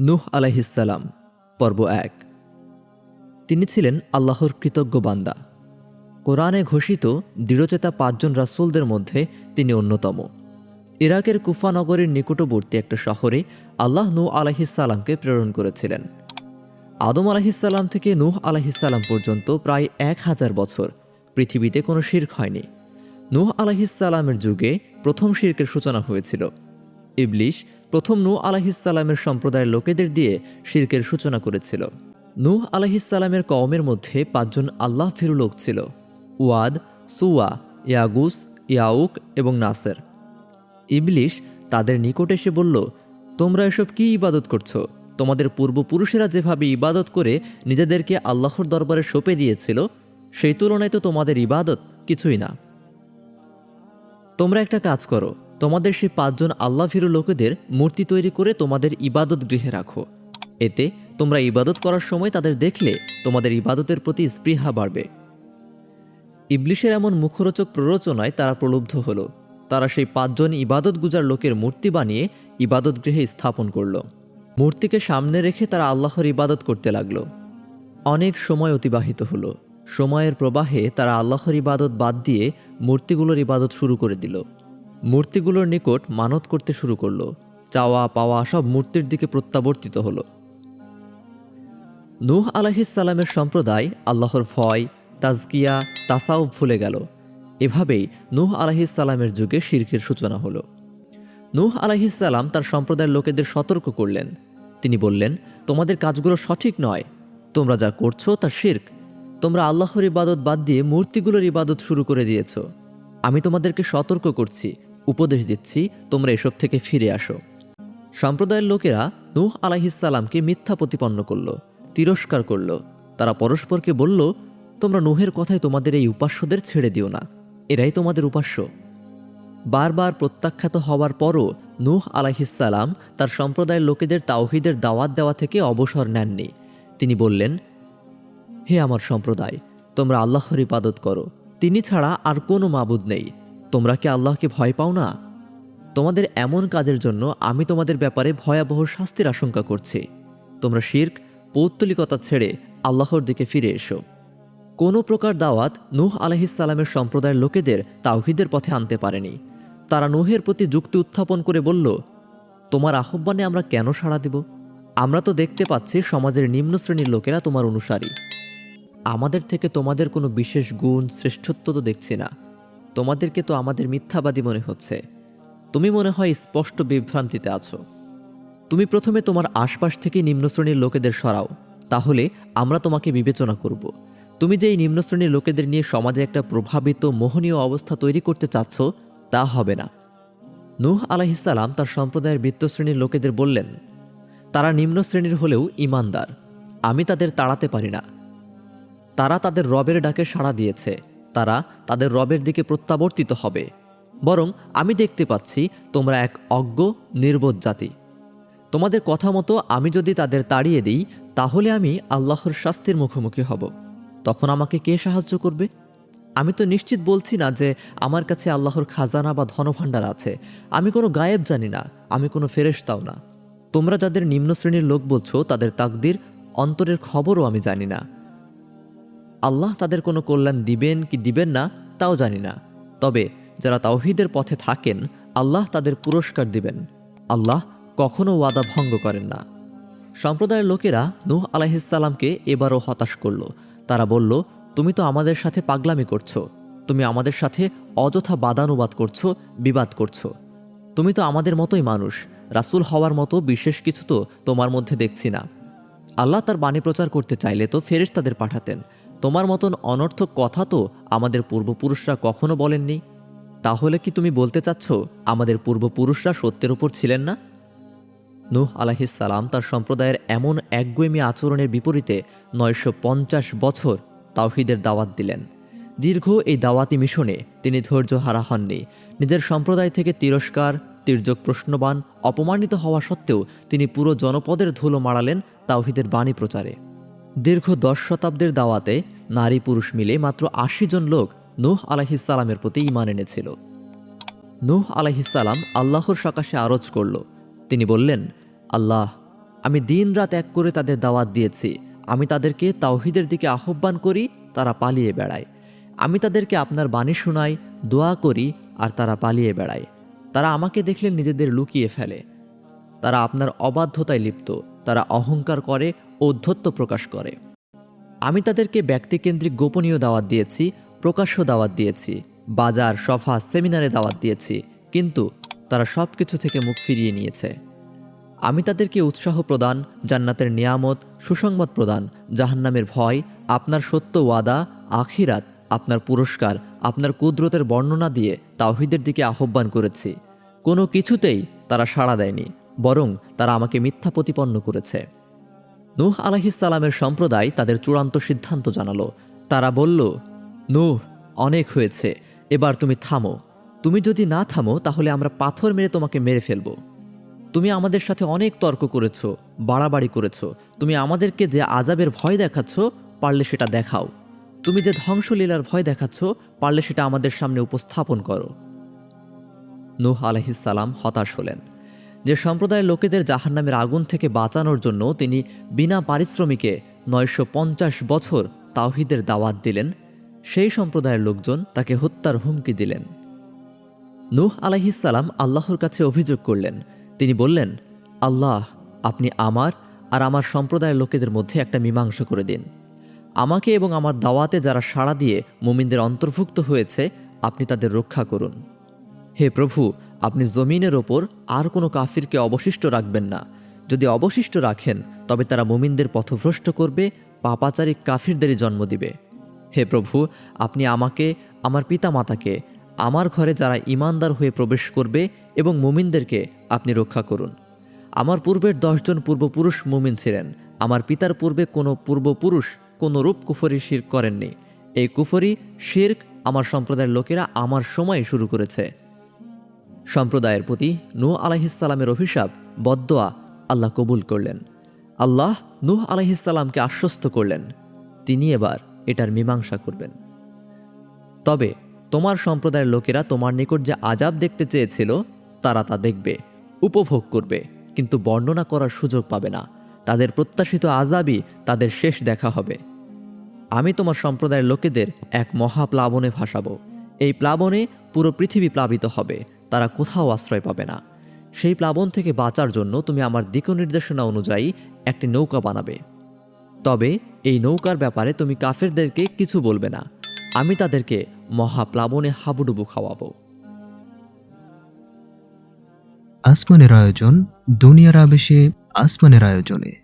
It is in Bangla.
নুহ আলাইহিসাল্লাম পর্ব এক। তিনি ছিলেন আল্লাহর কৃতজ্ঞ বান্দা। কোরআনে ঘোষিত দৃঢ়চেতা পাঁচজন রাসূলদের মধ্যে তিনি অন্যতম। ইরাকের কুফা নগরের নিকটবর্তী একটা শহরে আল্লাহ নূহ আলাহিসাল্লামকে প্রেরণ করেছিলেন। আদম আলাহিসাল্লাম থেকে নূহ আলাহিসাল্লাম পর্যন্ত প্রায় এক হাজার বছর পৃথিবীতে কোনো শির্ক হয়নি। নূহ আলাহিসাল্লামের যুগে প্রথম শির্কের সূচনা হয়েছিল। ইবলিশ প্রথম নূহ আলাহিসাল্লামের সম্প্রদায়ের লোকেদের দিয়ে শির্কের সূচনা করেছিল। নূহ আলাহিসাল্লামের কওমের মধ্যে পাঁচজন আল্লাহ ফিরু লোক ছিল, ওয়াদ সুয়া ইয়াগুস, ইয়াউক এবং নাসের। ইবলিশ তাদের নিকট এসে বলল, তোমরা এসব কি ইবাদত করছ? তোমাদের পূর্বপুরুষেরা যেভাবে ইবাদত করে নিজেদেরকে আল্লাহর দরবারে সঁপে দিয়েছিল, সেই তুলনায় তো তোমাদের ইবাদত কিছুই না। তোমরা একটা কাজ করো তোমাদের সেই পাঁচজন আল্লাহ ফিরু লোকেদের মূর্তি তৈরি করে তোমাদের ইবাদত গৃহে রাখো। এতে তোমরা ইবাদত করার সময় তাদের দেখলে তোমাদের ইবাদতের প্রতি স্পৃহা বাড়বে। ইবলিশের এমন মুখরোচক প্ররোচনায় তারা প্রলুব্ধ হলো। তারা সেই পাঁচজন ইবাদত গুজার লোকের মূর্তি বানিয়ে ইবাদত গৃহে স্থাপন করল। মূর্তিকে সামনে রেখে তারা আল্লাহর ইবাদত করতে লাগল। অনেক সময় অতিবাহিত হলো। সময়ের প্রবাহে তারা আল্লাহর ইবাদত বাদ দিয়ে মূর্তিগুলোর ইবাদত শুরু করে দিল। মূর্তিগুলোর নিকট মানত করতে শুরু করল। চাওয়া, পাওয়া সব মূর্তির দিকে প্রত্যাবর্তিত হলো। নূহ আলাহিসাল্লামের সম্প্রদায় আল্লাহর ভয়, তাজকিয়া তাসাউ ভুলে গেল। এভাবেই নূহ আলাহিসাল্লামের যুগে শির্কের সূচনা হলো। নূহ আলাহিসাল্লাম তার সম্প্রদায়ের লোকেদের সতর্ক করলেন। তিনি বললেন, তোমাদের কাজগুলো সঠিক নয়। তোমরা যা করছ তা শির্ক। তোমরা আল্লাহর ইবাদত বাদ দিয়ে মূর্তিগুলোর ইবাদত শুরু করে দিয়েছ। আমি তোমাদেরকে সতর্ক করছি। উপদেশ দিচ্ছি, তোমরা এসব থেকে ফিরে আসো। সম্প্রদায়ের লোকেরা নূহ আলাহিসাল্লামকে মিথ্যা প্রতিপন্ন করল, তিরস্কার করল। তারা পরস্পরকে বলল, তোমরা নুহের কথায় তোমাদের এই উপাস্যদের ছেড়ে দিও না। এরাই তোমাদের উপাস্য। বারবার প্রত্যাখ্যাত হওয়ার পরও নূহ আলাহিসাল্লাম তার সম্প্রদায়ের লোকেদের তাওহিদের দাওয়াত দেওয়া থেকে অবসর নেননি। তিনি বললেন, হে আমার সম্প্রদায়, তোমরা আল্লাহর ইবাদত করো। তিনি ছাড়া আর কোনো মাবুদ নেই। তোমরা কি আল্লাহকে ভয় পাও না? তোমাদের এমন কাজের জন্য আমি তোমাদের ব্যাপারে ভয়াবহ শাস্তির আশঙ্কা করছি। তোমরা শির্ক, পৌত্তলিকতা ছেড়ে আল্লাহর দিকে ফিরে এসো। কোনো প্রকার দাওয়াত নূহ আলহিসাল্লামের সম্প্রদায়ের লোকেদের তাওহিদের পথে আনতে পারেনি। তারা নুহের প্রতি যুক্তি উত্থাপন করে বলল, তোমার আহ্বানে আমরা কেন সাড়া দেব? আমরা তো দেখতে পাচ্ছি সমাজের নিম্ন শ্রেণির লোকেরা তোমার অনুসারী। আমাদের থেকে তোমাদের কোনো বিশেষ গুণ, শ্রেষ্ঠত্ব তো দেখছি না। তোমাদেরকে তো আমাদের মিথ্যাবাদী মনে হচ্ছে। তুমি মনে হয় স্পষ্ট বিভ্রান্তিতে আছো। তুমি প্রথমে তোমার আশপাশ থেকে নিম্ন শ্রেণির লোকেদের সরাও, তাহলে আমরা তোমাকে বিবেচনা করব। তুমি যে এই নিম্ন শ্রেণির লোকেদের নিয়ে সমাজে একটা প্রভাবিত, মোহনীয় অবস্থা তৈরি করতে চাচ্ছ, তা হবে না। নূহ আলাহিসাল্লাম তার সম্প্রদায়ের বৃত্তশ্রেণীর লোকেদের বললেন, তারা নিম্ন শ্রেণির হলেও ইমানদার আমি তাদের তাড়াতে পারি না। তারা তাদের রবের ডাকে সাড়া দিয়েছে। তারা তাদের রবের দিকে প্রত্যাবর্তিত হবে। বরং আমি দেখতে পাচ্ছি তোমরা এক অজ্ঞ, নির্বোধ জাতি। তোমাদের কথা মতো আমি যদি তাদের তাড়িয়ে দিই, তাহলে আমি আল্লাহর শাস্তির মুখোমুখি হব। তখন আমাকে কে সাহায্য করবে? আমি তো নিশ্চিত বলছি না যে আমার কাছে আল্লাহর খাজানা বা ধনভাণ্ডার আছে। আমি কোনো গায়েব জানি না, আমি কোনো ফেরেশতাও না। তোমরা যাদের নিম্ন শ্রেণির লোক বলছো, তাদের তাকদির, অন্তরের খবরও আমি জানি না। আল্লাহ তাদের কোনো কল্যাণ দিবেন কি দিবেন না, তাও জানি না। তবে যারা তাওহিদের পথে থাকেন, আল্লাহ তাদের পুরস্কার দিবেন। আল্লাহ কখনো ওয়াদা ভঙ্গ করেন না। সম্প্রদায়ের লোকেরা নূহ আলাহিসাল্লামকে এবারও হতাশ করল। তারা বলল, তুমি তো আমাদের সাথে পাগলামি করছ। তুমি আমাদের সাথে অযথা বাদানুবাদ করছ, বিবাদ করছ। তুমি তো আমাদের মতোই মানুষ। রাসূল হওয়ার মতো বিশেষ কিছু তো তোমার মধ্যে দেখছি না। আল্লাহ তার বাণী প্রচার করতে চাইলে তো ফেরেশ তাদের পাঠাতেন। তোমার মতন অনর্থক কথা তো আমাদের পূর্বপুরুষরা কখনো বলেননি। তাহলে কি তুমি বলতে চাচ্ছ আমাদের পূর্বপুরুষরা সত্যের উপর ছিলেন না? নূহ আলাহিসাল্লাম তার সম্প্রদায়ের এমন একগুয়েমি আচরণের বিপরীতে নয়শো পঞ্চাশ বছর তাওহিদের দাওয়াত দিলেন। দীর্ঘ এই দাওয়াতি মিশনে তিনি ধৈর্য হারা হননি। নিজের সম্প্রদায় থেকে তিরস্কার, তির্যক প্রশ্নবান, অপমানিত হওয়া সত্ত্বেও তিনি পুরো জনপদের ধুলো মারালেন তাওহিদের বাণী প্রচারে। দীর্ঘ দশ শতাব্দীর দাওয়াতে নারী পুরুষ মিলে মাত্র আশি জন লোক নূহ আলাহিসাল্লামের প্রতি ইমান এনেছিল। নূহ আলাহিসাল্লাম আল্লাহর সকাশে আরজ করল। তিনি বললেন, আল্লাহ, আমি দিনরাত এক করে তাদের দাওয়াত দিয়েছি। আমি তাদেরকে তাওহিদের দিকে আহ্বান করি, তারা পালিয়ে বেড়ায়। আমি তাদেরকে আপনার বাণী শোনাই, দোয়া করি, আর তারা পালিয়ে বেড়ায়। তারা আমাকে দেখলে নিজেদের লুকিয়ে ফেলে। তারা আপনার অবাধ্যতায় লিপ্ত। তারা অহংকার করে, ঔদ্ধত্য প্রকাশ করে। তাদেরকে ব্যক্তিকেন্দ্রিক গোপনীয় দাওয়াত দিয়েছি, প্রকাশ্য দাওয়াত দিয়েছি, বাজার, সভা, সেমিনারে দাওয়াত দিয়েছি, কিন্তু তারা সব কিছু থেকে মুখ ফিরিয়ে নিয়েছে। আমি তাদেরকে উৎসাহ প্রদান, জান্নাতের নিয়ামত, সুসংবাদ প্রদান, জাহান্নামের ভয়, আপনার সত্য ওয়াদা, আখিরাত, আপনার পুরস্কার, আপনার কুদরতের বর্ণনা দিয়ে তাওহিদের দিকে আহ্বান করেছি। কোনো কিছুতেই তারা সাড়া দেয়নি, বরং তারা আমাকে মিথ্যা প্রতিপন্ন করেছে। নূহ আলাহিসাল্লামের সম্প্রদায় তাদের চূড়ান্ত সিদ্ধান্ত জানালো। তারা বলল, নূহ, অনেক হয়েছে। এবার তুমি থামো। তুমি যদি না থামো, তাহলে আমরা পাথর মেরে তোমাকে মেরে ফেলব। তুমি আমাদের সাথে অনেক তর্ক করেছ, বাড়াবাড়ি করেছ। তুমি আমাদেরকে যে আজাবের ভয় দেখাচ্ছ, পারলে সেটা দেখাও। তুমি যে ধ্বংসলীলার ভয় দেখাচ্ছ, পারলে সেটা আমাদের সামনে উপস্থাপন করো। নূহ আলহিসাল্লাম হতাশ হলেন। যে সম্প্রদায়ের লোকেদের জাহান্নামের আগুন থেকে বাঁচানোর জন্য তিনি বিনা পারিশ্রমিকে নয়শো পঞ্চাশ বছর তাওহিদের দাওয়াত দিলেন, সেই সম্প্রদায়ের লোকজন তাকে হত্যার হুমকি দিলেন। নূহ আলাইহিসাল্লাম আল্লাহর কাছে অভিযোগ করলেন। তিনি বললেন, আল্লাহ, আপনি আমার আর আমার সম্প্রদায়ের লোকেদের মধ্যে একটা মীমাংসা করে দিন। আমাকে এবং আমার দাওয়াতে যারা সাড়া দিয়ে মুমিনদের অন্তর্ভুক্ত হয়েছে, আপনি তাদের রক্ষা করুন। হে প্রভু, আপনি জমিনের ওপর আর কোনো কাফিরকে অবশিষ্ট রাখবেন না। যদি অবশিষ্ট রাখেন, তবে তারা মুমিনদের পথভ্রষ্ট করবে, পাপাচারী কাফিরদেরই জন্ম দিবে। হে প্রভু, আপনি আমাকে, আমার পিতামাতাকে, আমার ঘরে যারা ইমানদার হয়ে প্রবেশ করবে এবং মুমিনদেরকে আপনি রক্ষা করুন। আমার পূর্বের দশজন পূর্বপুরুষ মুমিন ছিলেন, আমার পিতার পূর্বে কোনো পূর্বপুরুষ কোনো রূপ কুফরি শির করেননি। এই কুফরি, শির্ক আমার সম্প্রদায়ের লোকেরা আমার সময় শুরু করেছে। সম্প্রদায়ের প্রতি নূহ আলাহিসাল্লামের অভিশাপ বদোয়া আল্লাহ কবুল করলেন। আল্লাহ নূহ আলাহিসাল্লামকে আশ্বস্ত করলেন, তিনি এবার এটার মীমাংসা করবেন। তবে তোমার সম্প্রদায়ের লোকেরা তোমার নিকট যে আজাব দেখতে চেয়েছিল, তারা তা দেখবে, উপভোগ করবে, কিন্তু বর্ণনা করার সুযোগ পাবে না। তাদের প্রত্যাশিত আজাবই তাদের শেষ দেখা হবে। আমি তোমার সম্প্রদায়ের লোকেদের এক মহাপ্লাবনে ভাসাবো। এই প্লাবনে পুরো পৃথিবী প্লাবিত হবে। তারা কোথাও আশ্রয় পাবে না। সেই প্লাবন থেকে বাঁচার জন্য তুমি আমার দিক নির্দেশনা অনুযায়ী একটি নৌকা বানাবে। তবে এই নৌকার ব্যাপারে তুমি কাফেরদেরকে কিছু বলবে না। আমি তাদেরকে মহাপ্লাবনে হাবুডুবু খাওয়াবো। আসমানের আয়োজন দুনিয়ার আবেশে আসমানের আয়োজনে।